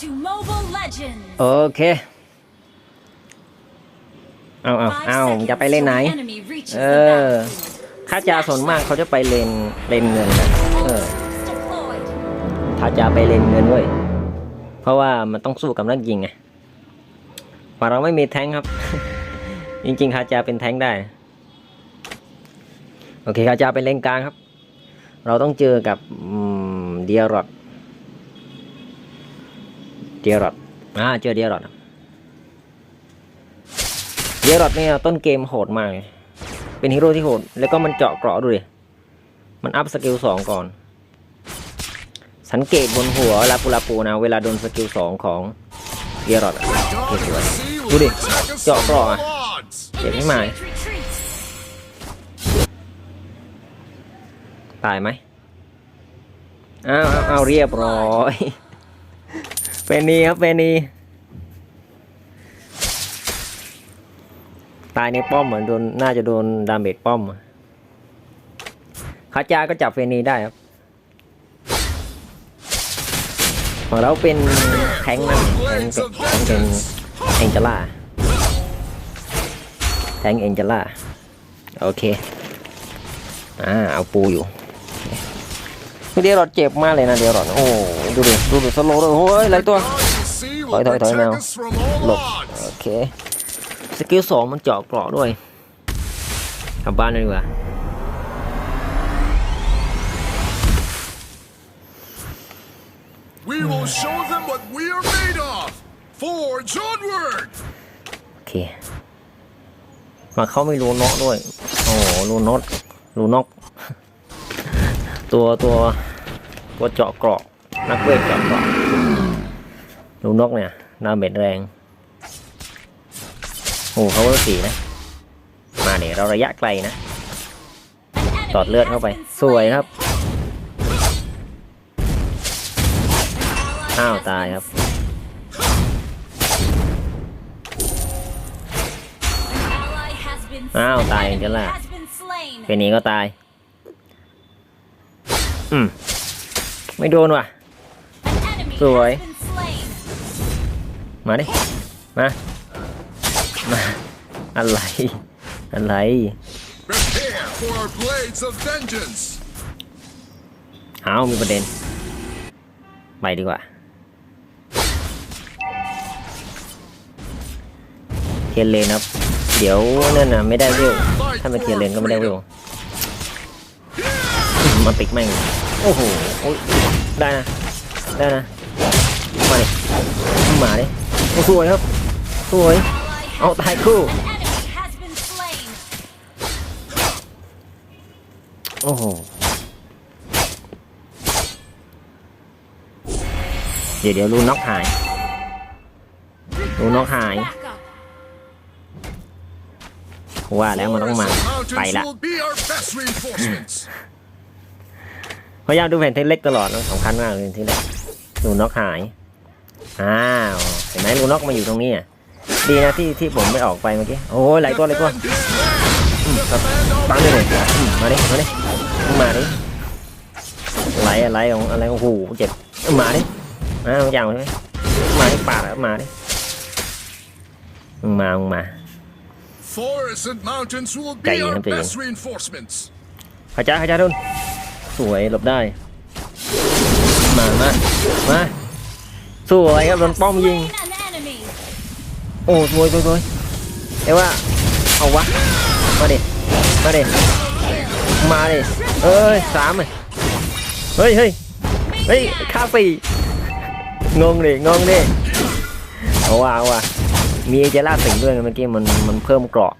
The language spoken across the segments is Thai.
to Mobile Legends. โอเค เอาเอา Five เอา seconds จะไปเล่นไหน till the enemy reaches เอ the อ battlefield. ข้าจาส่วนมากเขาจะไปเลนเลนเงินนะเออ Ultimates deployed. ถ้าจะไปเลนเงินด้วยเพราะว่ามันต้องสู้กับนักยิงไงฝั่งเราไม่มีแท้งครับ จริงๆคาจาเป็นแท้งได้ โอเคคาจาเป็นเลนกลางครับ เราต้องเจอกับเดียรอด เดียรอดอ่าเจอเดียรอดเดียรอดเนี่ยต้นเกมโหดมากเลยเป็นฮีโร่ที่โหด แล้วก็มันเจาะเกราะดูดิมันอัพสกิลสองก่อน สังเกตบนหัวลาปูลาปูนะ เวลาโดนสกิลสองของเดียรอดอะ Dark Okay, and right. sea Vô đi. will attack us Chọn from rõ all à? odds. Để cái mài. Initiate retreat. ตายไหมอ้าวอ้าวอ้าวเรียบร้อย เฟนีครับเฟนีตายในป้อมเหมือนโดนน่าจะโดนดาเมจป้อมคาจาก็จับเฟนีได้ครับของเราเป็นแทงนะแทงเป็นแทงเป็นเอ็นจล่าแทงเอ็นเจล่าโอเคอ่าเอาปูอยู่ เดี๋ยวรอดเจ็บมากเลยนะเดี๋ยวรอดโอ้โหดูดิดูดิสโลว์ด้วยโอ้ยอะไรตัว Dark and sea will Thôi, thôi, thôi protect nào. us from all หลบ odds. โอเคสกิลสองมันเจาะเกราะด้วยกลับบ้านเลยดีกว่า We will show them what we are made of. Forge onward. โอเคมาเขาไม่รู้นกด้วย โอ้โหรู้นกรู้นก ตัวตัวตัวเจาะเกราะนักเวทเจาะเกราะรู้นกเนี่ยนาเบ็ดแรงโอ้เขาเวอร์สี่นะ มาเนี่ยเราระยะไกลนะ An ตอด enemy เลือดเข้า has ไป been สวย slain. ครับ Ally อ้าว has ตาย been ครับ Ally has been อ้าว slain. ตายอย่างเดียวล่ะ Has been slain. เป็นนี้ก็ตาย อืม ไม่โดนว่ะ An enemy สวย has been slain. มาดิ มา มา อะไร อะไร Prepare for our blades of vengeance. เอามีประเด็น ไปดีกว่าเทียนเลนครับ เดี๋ยวนั่นน่ะไม่ได้วิวถ้าเป็นเทียนเลนก็ไม่ได้วิว มาปิกแม่ง โอ้โหได้นะ ได้นะ มาดิมาดิโอ้สวยครับ สวย เอาตายคู่ โอ้โห เดี๋ยวเดี๋ยวรูน็อกหายรูน็อกหาย ว่าแล้วมันต้องมา ไปละ will be our best reinforcements. พยายามดูแผ่นเทนเล็กตลอดนะสำคัญมากเลยที่เล็กรูน็อกหาย อ้าว เห็นไหมรูน็อกมาอยู่ตรงนี้อะ ดีนะที่ที่ผมไม่ออกไปเมื่อกี้ โอ้ยไหลตัวไหลตัว Defend this land. Defend our ตั้งเลยอืมมาดิ มาดิมึงมาดิ ไหลอะไรของอะไรโอ้โหเจ็บเอามาดิมาเอาอย่างเลยมาดิปาดอะมาดิมึงมามึงมา Forests and mountains will Cày be nó our kìa. best reinforcements. พระ เจ้าพระเจ้าดุนสวยหลบได้ มามามาสวยครับโดนป้อมยิง Slain an enemy. โอ้สวยสวยสวยแต่ว่าเอาวะมาดิมาดิมาดิเอ้ยสามเลยเฮ้ยเฮ้ยเฮ้ยค่าสี่งงดิงงดิเอาว่ะเอาว่ะมีเอเจล่าสิงด้วยไงเมื่อกี้มันมันเพิ่มเกราะ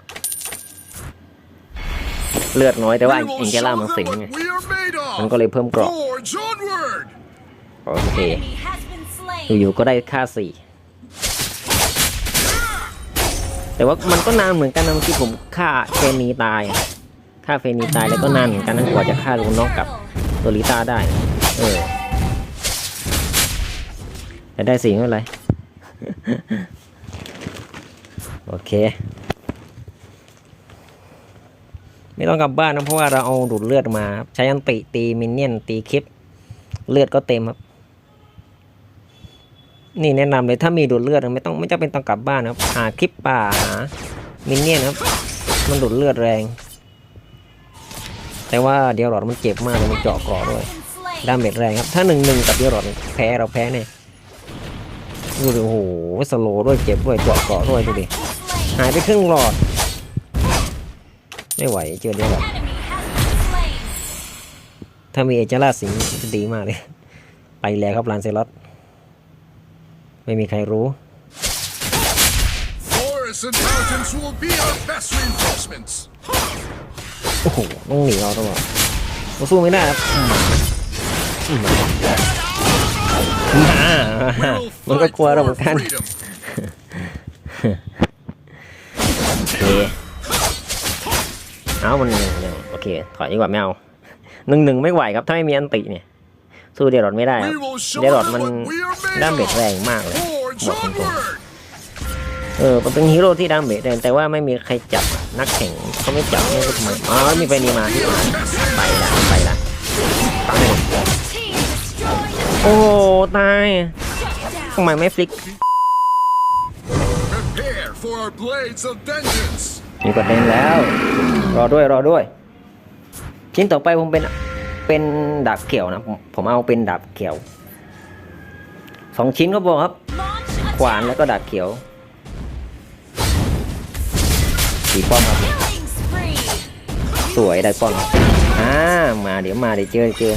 เลือดน้อยแต่ว่า We เอ will เจล่า show มัน them สิง what ไง we are made มัน of. ก็เลยเพิ่มเกราะ Forge onward. โอเค Enemy has been slain. อยู่ๆก็ได้ค่าสี่แต่ว่ามันก็นานเหมือนกันนะเมื่อกี้ผมฆ่าเฟนีตายอะฆ่าเฟนีตายแล้วก็นานเหมือนกันนะกว่าจะฆ่าลูนอกกับตัวลิต้าได้ เออแต่ได้สี่ไม่เป็นไร โอเค ไม่ต้องกลับบ้านนะเพราะว่าเราเอาดูดเลือดมาครับใช้อันติตีมินเนี่ยนตีคลิป เลือดก็เต็มครับ นี่แนะนำเลยถ้ามีดูดเลือดไม่ต้องไม่จำเป็นต้องกลับบ้านนะครับ หาคลิปป่าหามินเนี่ยนครับ มันดูดเลือดแรง แต่ว่าเดียวหลอดมันเจ็บมากเลยมันเจาะกาะด้วยดาเมจแรงครับ ถ้าหนึ่งหนึ่งกับเดียวหลอดแพ้เราแพ้เนี่ยดูดิโอ้โหสโลด้วยเจ็บด้วยเจาะกาะด้วยดูดิหายไปครึ่งหลอด ไม่ไหวเจอเดียวหลอด Enemy has been slain. ถ้ามีเอเจล่าสิงห์จะดีมากเลย ไปแล้วครับลานเซลอตไม่มีใครรู้ Forests and mountains will be our best reinforcements. โอ้โห ต้องหนีเอาตลอดเราสู้ไม่ได้ครับอืมอืมมา We will มันก็ fight กลัว for เราเหมื our อนกัน freedom. โอเค เอามันหนึ่งหนึ่งโอเค ถอยดีกว่าไม่เอาหนึ่งหนึ่งไม่ไหวครับ ถ้าไม่มีอันติเนี่ย สู้เดรอดไม่ได้ครับ We will show เดรอด them มัน what we are made ดาเมจ of. แรงมากเลย Forge บอกตรง onward. ๆเออมันเป็นฮีโร่ที่ดาเมจแรงแต่ว่าไม่มีใครจับอะนักแข่งเขาไม่จับไม่รู้ทำไมอ๋อมีไปนี่มาที่มาไปละไปละไปเลย Team destroyed. โอ้โหตาย Shut down. ทำไมไม่ฟลิก Prepare for our blades of vengeance. มีประเด็นแล้ว รอด้วยรอด้วย ชิ้นต่อไปผมเป็นเป็นดาบเขียวนะผมผมเอาเป็นดาบเขียวสองชิ้นก็พอครับ ขวานแล้วก็ดาบเขียวสีป้อมครับ สวยได้ป้อมครับอ่ามาเดี๋ยวมาเดี๋ยวเจอเจอ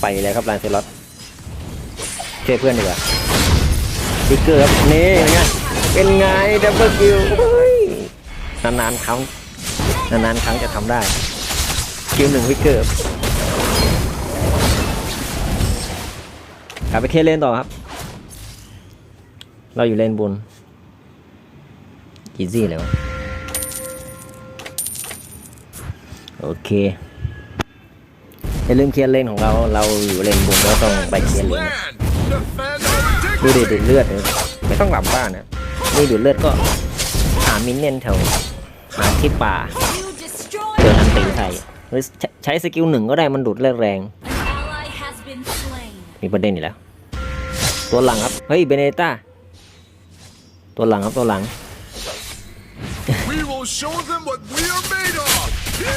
ไปเลยครับลานเซลอตช่วยเพื่อนดีกว่าฟิกเกอร์ครับนี่เป็นไงเป็นไงดับเบิลคิว นานๆครั้งนานๆครั้งจะทำได้คิวหนึ่งฟิกเกอร์กลับไปเคเลนต่อครับ เราอยู่เลนบนอีซี่เลยวะโอเคอย่าลืมเคลียร์เลนของเรา เราอยู่เลนบนเราต้องไปเคลียร์เลนดูดิดูดเลือดเลยไม่ต้องหลับบ้านนะนี่ดูเลือดก็หามินเนี่ยนแถว หาที่ป่า You destroyed. เจอทันตีไทยหรือใช้ใช้สกิลหนึ่งก็ได้มันดูดเลือดแรง An ally has been slain. มีประเด็นอยู่แล้ว ตัวหลังครับ เฮ้ย เบเนต้า ตัวหลังครับตัวหลัง We will show them what we are made of.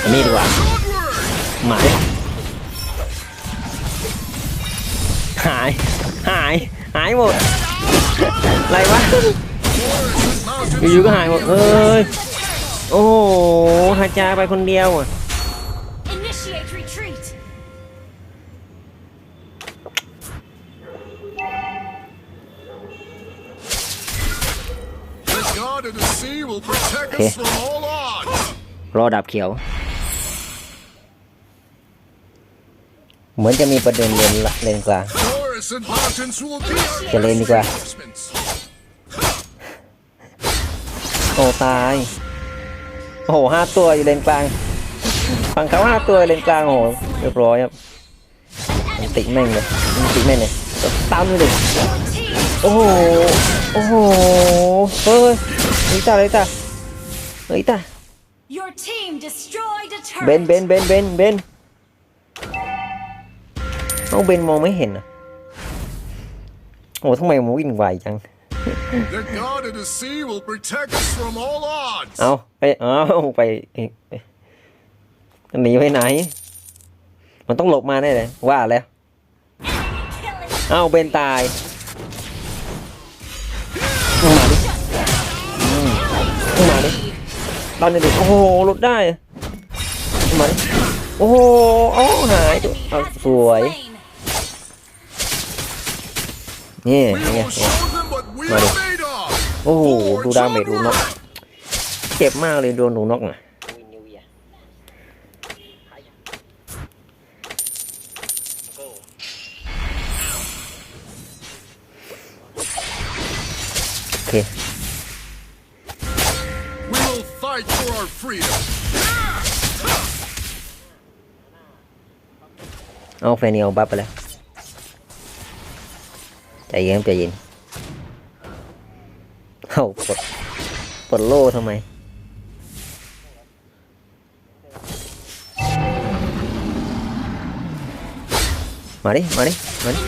อันนี้ดีกว่า Onward. หมาย หาย หาย หายหมด อะไรวะ Forests and mountains อยู่ๆก็ will หายหมด be เอ้ our ย โอ้โหฮาจาไปคนเดียวอะ Initiate retreat. The god of the sea will protect Okay. us from all odds. รอดับเขียว เหมือนจะมีประเด็นเลนละเลนกลาง Forests and mountains will be our จะเล่น best ดีกว่า reinforcements. โอ้ตาย โอ้โหห้าตัวอยู่เลนกลาง ฝั่งเขาห้าตัวเลนกลางโอ้โหเรียบร้อยครับติแม่งเลยติแม่งเลยตามเลยดิโอ้โหโอ้โหเฮ้ยเฮ้ยตาเลยตาเฮ้ยตาเบนเบนเบนเบนเบนเอาเบนมองไม่เห็นอะโอ้ทำไมมันวิ่งไวจัง The god of the sea will protect us from all odds. เอาไปเอาไปเอ๊ะเอ๊ะมันหนีไปไหน มันต้องหลบมาแน่เลยว่าแล้ว Killing. เอาเบนตายมาดิอืมมาดิตอนนี้ดิโอ้โหหลุดได้มาดิโอ้โหโอ้หายตัว Enemy เอา has สวย been slain. นี่ We เป็นไง มาดิโอ้โหดูดาเมจดูน็อกเจ็บมากเลยโดนหนูนกอะโอเคเอาแฟนิเอลบับไปแล้วใจเย็นใจเย็น เอาปลดปลดโล่ทำไม มาดิ มาดิ มาดิ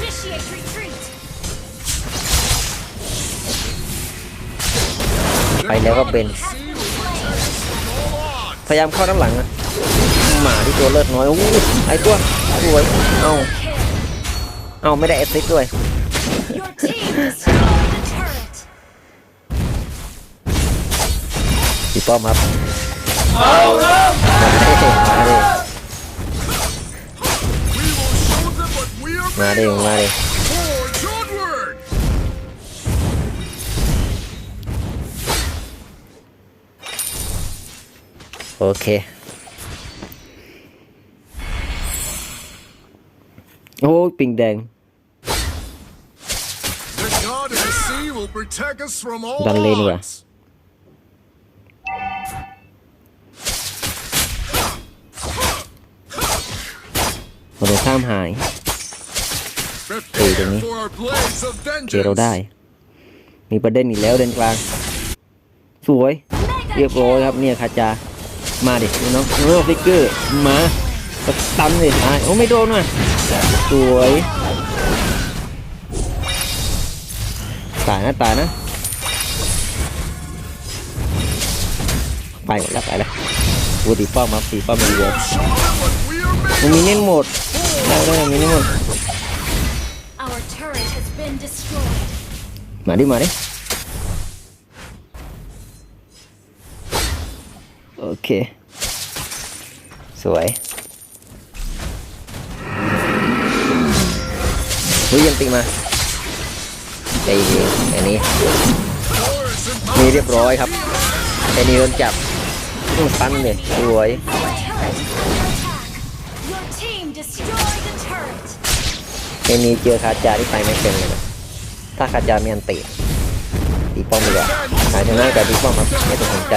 ไปแล้วก็เป็น พยายามเข้าด้านหลังนะหมาที่ตัวเลิศน้อยอู้ไอตัวสวย เอาเอาไม่ได้เอฟซิดด้วย ป้อมครับมาดิมาดิ We will show them what we are มา made ดิ of. มาดิ Forge onward! โอเคโอ้ยปิงแดง The god of the sea will protect us from all Dale, Lenia. odds. มาดูข้ามหาย Prepare Dini. for our blaze of เจเรา vengeance. ได้ มีประเด็นอีกแล้วเดินกลาง สวย Mega เรียบร้อยครับเนี่ยคาจา มาดินี่น้องเออฟิกเกอร์มาสตันเลยตายโอ้ไม่โดนว่ะสวยตายนะตายนะไปหมดแล้วไปแล้ววูตีป้อมครับตีป้อมมีเยอะ Show them what we are made มันมีเน้นหมด ได้ได้มีเน้นหมด Our turret has been destroyed. มาดิมาดิโอเคสวยเฮ้ยยังตีมาใจเย็นอันนี้ Force and มีเรียบร้อยครับไอ้นี่โดนจับอืมปั้นเลยสวย team destroyed the turret. ไอ้นี่เจอคาจาที่ไปไม่เป็นเลยนะถ้าคาจามีอันติตีป้อมดีกว่าหาชนะกับตีป้อมครับไม่ต้องสนใจ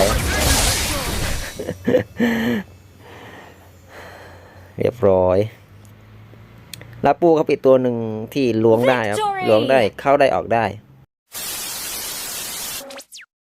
เรียบร้อยลาปูเขาปิดตัวหนึ่งที่ล้วงได้ครับ Victory ล้วงได้เข้าได้ออกได้